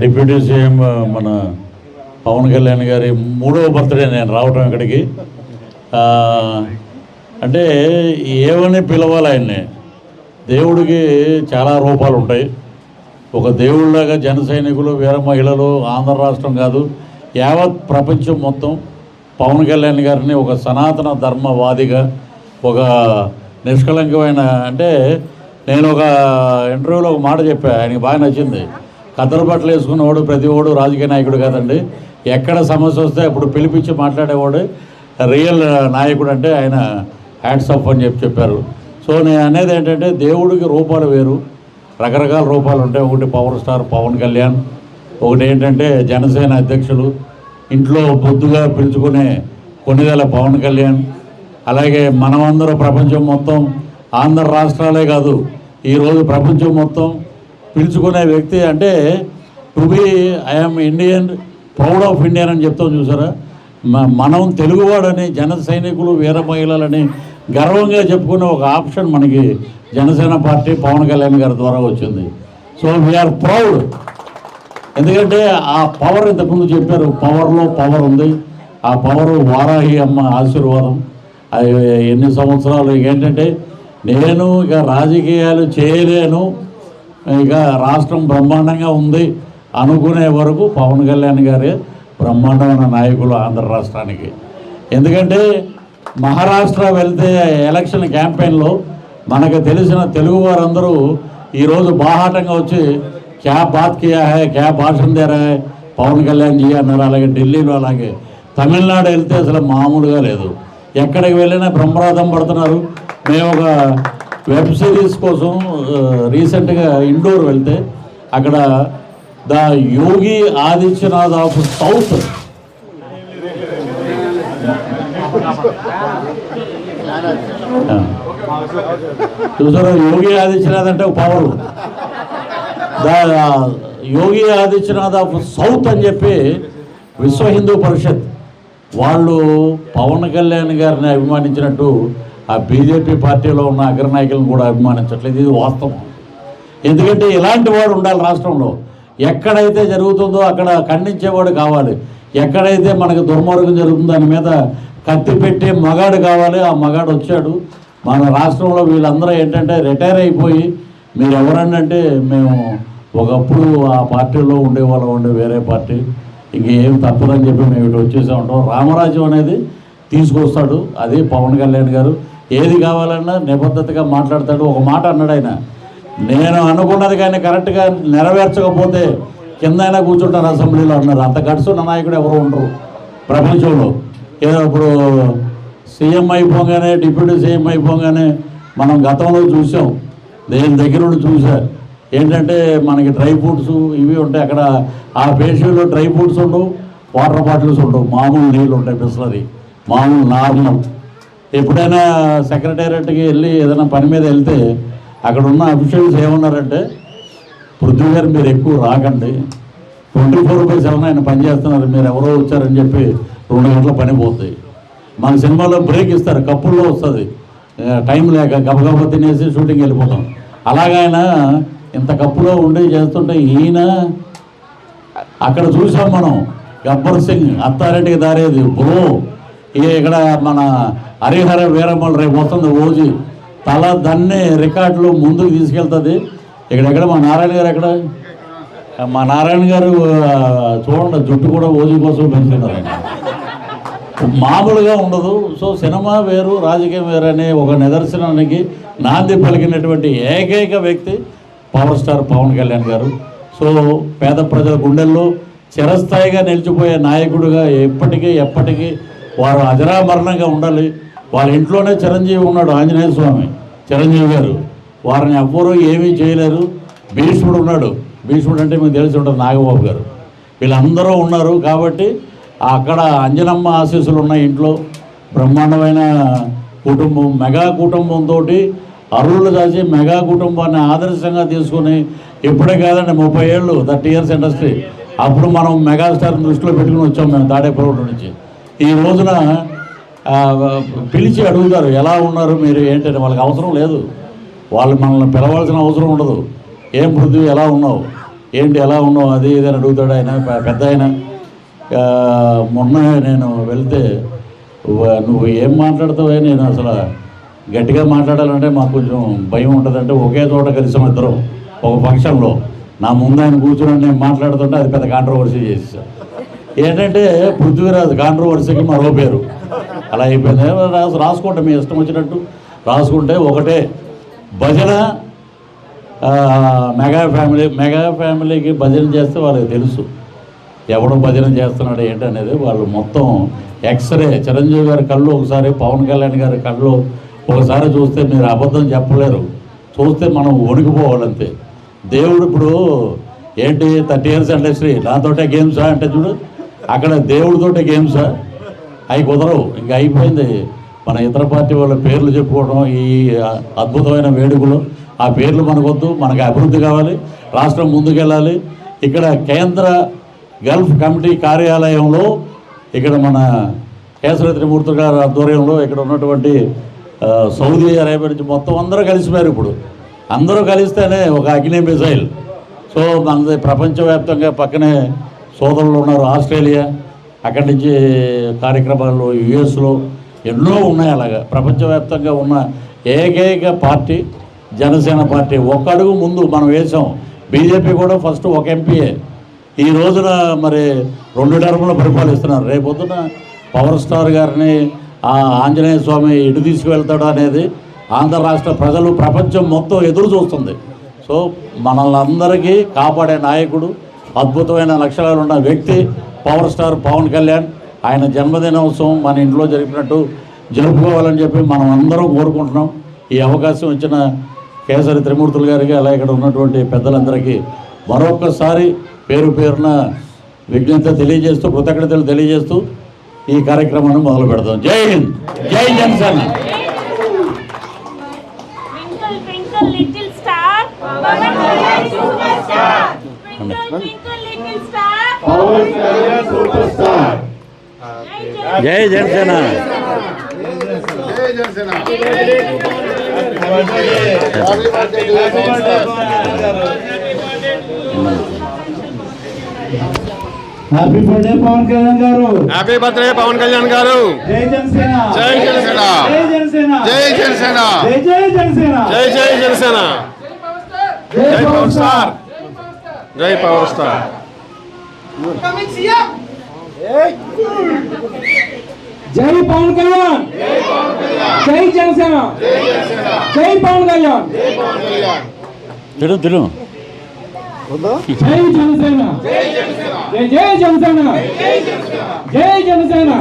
Deputy CM మన పవన్ కళ్యాణ్ గారి మూడవ బర్త్డే నేను రావటం ఇక్కడికి అంటే ఏమని పిలవాలి ఆయన్ని. దేవుడికి చాలా రూపాలు ఉంటాయి. ఒక దేవుళ్ళగా జన సైనికులు వీర మహిళలు ఆంధ్ర రాష్ట్రం కాదు యావత్ ప్రపంచం మొత్తం పవన్ కళ్యాణ్ గారిని ఒక సనాతన ధర్మవాదిగా ఒక నిష్కలంకమైన అంటే నేను ఒక ఇంటర్వ్యూలో ఒక మాట చెప్పా ఆయనకి బాగా నచ్చింది. కద్దరు బట్టలు వేసుకున్నవాడు ప్రతి వాడు రాజకీయ నాయకుడు కాదండి. ఎక్కడ సమస్య వస్తే అప్పుడు పిలిపించి మాట్లాడేవాడు రియల్ నాయకుడు అంటే ఆయన హ్యాట్స్ ఆఫ్ అని చెప్పి చెప్పారు. సో నేను అనేది ఏంటంటే దేవుడికి రూపాలు వేరు. రకరకాల రూపాలు ఉంటాయి. ఒకటి పవర్ స్టార్ పవన్ కళ్యాణ్. ఒకటి ఏంటంటే జనసేన అధ్యక్షులు. ఇంట్లో బొద్దుగా పిలుచుకునే కొన్నిదల పవన్ కళ్యాణ్. అలాగే మనమందరూ ప్రపంచం మొత్తం ఆంధ్ర రాష్ట్రాలే కాదు ఈరోజు ప్రపంచం మొత్తం పిలుచుకునే వ్యక్తి అంటే to be I'm Indian proud of Indian అని చెప్తాం చూసారా? మనం తెలుగువాడని జన సైనికులు వీర మహిళలని గర్వంగా చెప్పుకునే ఒక ఆప్షన్ మనకి జనసేన పార్టీ పవన్ కళ్యాణ్ గారి ద్వారా వచ్చింది. సో వీఆర్ ప్రౌడ్ ఎందుకంటే ఆ పవర్ ఇంతకుముందు చెప్పారు పవర్లో పవర్ ఉంది. ఆ పవర్ వారాహి అమ్మ ఆశీర్వాదం. ఎన్ని సంవత్సరాలు ఏంటంటే నేను ఇక రాజకీయాలు చేయలేను. ఇక రాష్ట్రం బ్రహ్మాండంగా ఉంది అనుకునే వరకు పవన్ కళ్యాణ్ గారే బ్రహ్మాండమైన నాయకులు ఆంధ్ర రాష్ట్రానికి. ఎందుకంటే మహారాష్ట్ర వెళ్తే ఎలక్షన్ క్యాంపెయిన్లో మనకు తెలిసిన తెలుగు వారందరూ ఈరోజు బాహాటంగా వచ్చి క్యా బాత్ కియా హే క్యా భాషణ దే పవన్ కళ్యాణ్ జీ అన్నారు. అలాగే ఢిల్లీలో అలాగే. తమిళనాడు వెళ్తే అసలు మామూలుగా లేదు. ఎక్కడికి వెళ్ళినా బ్రహ్మరాధం పడుతున్నారు. మేము ఒక వెబ్ సిరీస్ కోసం రీసెంట్గా ఇండోర్ వెళ్తే అక్కడ the Yogi Adityanath of south. చూసారా యోగి ఆదిత్యనాథ్ అంటే ఒక power. The Yogi Adityanath of south అని చెప్పి విశ్వ హిందూ పరిషత్ వాళ్ళు పవన్ కళ్యాణ్ గారిని అభిమానించినట్టు ఆ బీజేపీ పార్టీలో ఉన్న అగ్రనాయకులను కూడా అభిమానించట్లేదు. ఇది వాస్తవం. ఎందుకంటే ఇలాంటి వాడు ఉండాలి రాష్ట్రంలో. ఎక్కడైతే జరుగుతుందో అక్కడ ఖండించేవాడు కావాలి. ఎక్కడైతే మనకు దుర్మార్గం జరుగుతుందో దాని మీద కత్తి పెట్టే మగాడు కావాలి. ఆ మగాడు వచ్చాడు. మన రాష్ట్రంలో వీళ్ళందరూ ఏంటంటే రిటైర్ అయిపోయి మీరు ఎవరంటే మేము ఒకప్పుడు ఆ పార్టీలో ఉండేవాళ్ళం ఉండే వేరే పార్టీ. ఇంకేం తప్పదని చెప్పి మేము ఇటు వచ్చేసే ఉంటాం. రామరాజ్యం అనేది తీసుకొస్తాడు. అది పవన్ కళ్యాణ్ గారు. ఏది కావాలన్నా నిబద్ధతగా మాట్లాడతాడు. ఒక మాట అన్నాడు ఆయన. నేను అనుకున్నది కానీ కరెక్ట్గా నెరవేర్చకపోతే కింద అయినా కూర్చుంటారు అసెంబ్లీలో అన్నారు. అంత గడుసున్న నాయకుడు ఎవరు ఉండరు. ప్రపంచంలో. ఏదో ఇప్పుడు సీఎం అయిపోగానే డిప్యూటీ సీఎం అయిపోగానే మనం గతంలో చూసాం. దేని దగ్గర నుండి చూసా. ఏంటంటే మనకి డ్రై ఫ్రూట్స్ ఇవి ఉంటాయి. అక్కడ ఆ పేషీలో డ్రై ఫ్రూట్స్ ఉండవు వాటర్ బాటిల్స్ ఉండవు. మామూలు నీళ్ళు ఉంటాయి బిస్లరీ. మామూలు నార్మల్. ఎప్పుడైనా సెక్రటేరియట్కి వెళ్ళి ఏదైనా పని మీద వెళ్తే అక్కడ ఉన్న అఫీషియల్స్ ఏమన్నారంటే పృథ్వీ గారు మీరు ఎక్కువ రాకండి. ట్వంటీ ఫోర్ బై సెవెన్ ఆయన పనిచేస్తున్నారు మీరు ఎవరో వచ్చారని చెప్పి రెండు గంటల పని పోతాయి. మన సినిమాలో బ్రేక్ ఇస్తారు కప్పుల్లో వస్తుంది. టైం లేక గబగబా తినేసి షూటింగ్ వెళ్ళిపోతాం. అలాగైనా ఇంత కప్పులో ఉండి చేస్తుంటే ఈయన అక్కడ చూసాం మనం. గబ్బర్ సింగ్ అత్తారెడ్డికి దారేది బ్రో ఇక్కడ మన హరిహర వీరమ్మలు రేపు వస్తుంది ఓజీ. తల దన్ని రికార్డులు ముందుకు తీసుకెళ్తుంది. ఇక్కడ ఎక్కడ మా నారాయణ గారు ఎక్కడ? మా నారాయణ గారు చూడండి జుట్టు కూడా ఓజీ కోసం పెంచుతున్నారు. మామూలుగా ఉండదు. సో సినిమా వేరు రాజకీయం వేరు అనే ఒక నిదర్శనానికి నాంది పలికినటువంటి ఏకైక వ్యక్తి పవర్ స్టార్ పవన్ కళ్యాణ్ గారు. సో పేద ప్రజల గుండెల్లో చిరస్థాయిగా నిలిచిపోయే నాయకుడిగా ఎప్పటికీ ఎప్పటికీ వారు అజరామరణంగా ఉండాలి. వాళ్ళ ఇంట్లోనే చిరంజీవి ఉన్నాడు ఆంజనేయ స్వామి చిరంజీవి గారు. వారిని ఎవ్వరూ ఏమీ చేయలేరు. భీష్ముడు ఉన్నాడు. భీష్ముడు అంటే మీకు తెలిసి ఉంటుంది నాగబాబు గారు. వీళ్ళందరూ ఉన్నారు కాబట్టి అక్కడ అంజనమ్మ ఆశీస్సులు ఉన్న ఇంట్లో. బ్రహ్మాండమైన కుటుంబం మెగా కుటుంబంతో అరువులు దాచి మెగా కుటుంబాన్ని ఆదర్శంగా తీసుకొని ఇప్పుడే కాదండి ముప్పై ఏళ్ళు థర్టీ ఇయర్స్ ఇండస్ట్రీ. అప్పుడు మనం మెగాస్టార్ దృష్టిలో పెట్టుకుని వచ్చాం మేము తాడేపల్లి నుంచి. ఈ రోజున పిలిచి అడుగుతారు ఎలా ఉన్నారు మీరు? ఏంటంటే వాళ్ళకి అవసరం లేదు. వాళ్ళు మనల్ని పిలవాల్సిన అవసరం ఉండదు. ఏం పృథ్వీ? ఎలా ఉన్నావు? ఏంటి? ఎలా ఉన్నావు? అది ఇది అని అడుగుతాడు ఆయన పెద్ద ఆయన. మొన్న నేను వెళ్తే నువ్వు ఏం మాట్లాడుతావే? నేను అసలు గట్టిగా మాట్లాడాలంటే మాకు కొంచెం భయం ఉంటుందంటే ఒకే చోట కలిసాం ఇద్దరం ఒక ఫంక్షన్లో. నా ముందు ఆయన కూర్చుని నేను మాట్లాడుతుంటే అది పెద్ద కాంట్రవర్సీ చేసేసాను ఏంటంటే పృథ్వీరాజ్ కాంట్రవర్సీకి మరో పేరు. అలా అయిపోయింది. రాసు రాసుకుంటే మీ ఇష్టం వచ్చినట్టు రాసుకుంటే ఒకటే. భజన మెగా ఫ్యామిలీ మెగా ఫ్యామిలీకి భజన చేస్తే వాళ్ళకి తెలుసు. ఎవడు భజన చేస్తున్నాడు ఏంటనేది వాళ్ళు మొత్తం ఎక్స్రే. చిరంజీవి గారి కళ్ళు ఒకసారి పవన్ కళ్యాణ్ గారి కళ్ళు ఒకసారి చూస్తే మీరు అబద్ధం చెప్పలేరు. చూస్తే మనం వణికిపోవాలంతే. దేవుడు ఇప్పుడు ఏంటి థర్టీ ఇయర్స్ ఇండస్ట్రీ నాతోటే గేమ్సా అంటే చూడు. అక్కడ దేవుడితోటే గేమ్స్ అవి కుదరవు. ఇంకా అయిపోయింది. మన ఇతర పార్టీ వాళ్ళ పేర్లు చెప్పుకోవడం ఈ అద్భుతమైన వేడుకలు ఆ పేర్లు మనకొద్దు. మనకు అభివృద్ధి కావాలి. రాష్ట్రం ముందుకెళ్ళాలి. ఇక్కడ కేంద్ర గల్ఫ్ కమిటీ కార్యాలయంలో ఇక్కడ మన కేసరి త్రిమూర్తి గారి ఆధ్వర్యంలో ఇక్కడ ఉన్నటువంటి సౌదీ అరేబియా నుంచి మొత్తం అందరూ కలిసిపోయారు ఇప్పుడు. అందరూ కలిస్తేనే ఒక అగ్ని మిసైల్ సో మనది ప్రపంచవ్యాప్తంగా పక్కనే సోదరులు ఉన్నారు ఆస్ట్రేలియా అక్కడి నుంచి కార్యక్రమాలు యుఎస్లో ఎన్నో ఉన్నాయి అలాగా. ప్రపంచవ్యాప్తంగా ఉన్న ఏకైక పార్టీ జనసేన పార్టీ. ఒక అడుగు ముందు మనం వేసాం. బీజేపీ కూడా ఫస్ట్ ఒక ఎంపీఏ ఈ రోజున మరి రెండు టర్ములు పరిపాలిస్తున్నారు. రేపొద్దున పవర్ స్టార్ గారిని ఆ ఆంజనేయ స్వామి ఇటు తీసుకువెళ్తాడు అనేది ఆంధ్ర రాష్ట్ర ప్రజలు ప్రపంచం మొత్తం ఎదురు చూస్తుంది. సో మనల్ని అందరికీ కాపాడే నాయకుడు అద్భుతమైన లక్షణాలు ఉన్న వ్యక్తి పవర్ స్టార్ పవన్ కళ్యాణ్. ఆయన జన్మదినోత్సవం మన ఇంట్లో జరిపినట్టు జరుపుకోవాలని చెప్పి మనం అందరం కోరుకుంటున్నాం. ఈ అవకాశం ఇచ్చిన కేసరి త్రిమూర్తులు గారికి అలా ఇక్కడ ఉన్నటువంటి పెద్దలందరికీ మరొకసారి పేరు పేరున విజ్ఞత తెలియజేస్తూ కృతజ్ఞతలు తెలియజేస్తూ ఈ కార్యక్రమాన్ని మొదలు పెడతాం జై హింద్! జై జన్సన్! స్టార్ జై జై జై జనసేన జై Janasena happy birthday to Pawan happy birthday Pawan Kalyan garu happy birthday Pawan Kalyan గారు జై జనసేన జై జనసేన జై జనసేన జై జనసేన జై జై జనసేన జై జై జనసేన జై పవర్ స్టార్. జై పవన్ కళ్యాణ్. జై జనసేన. జై పవన్ కళ్యాణ్. తిను తిను. జై జనసేన. జై జై జనసేన. జై జనసేన.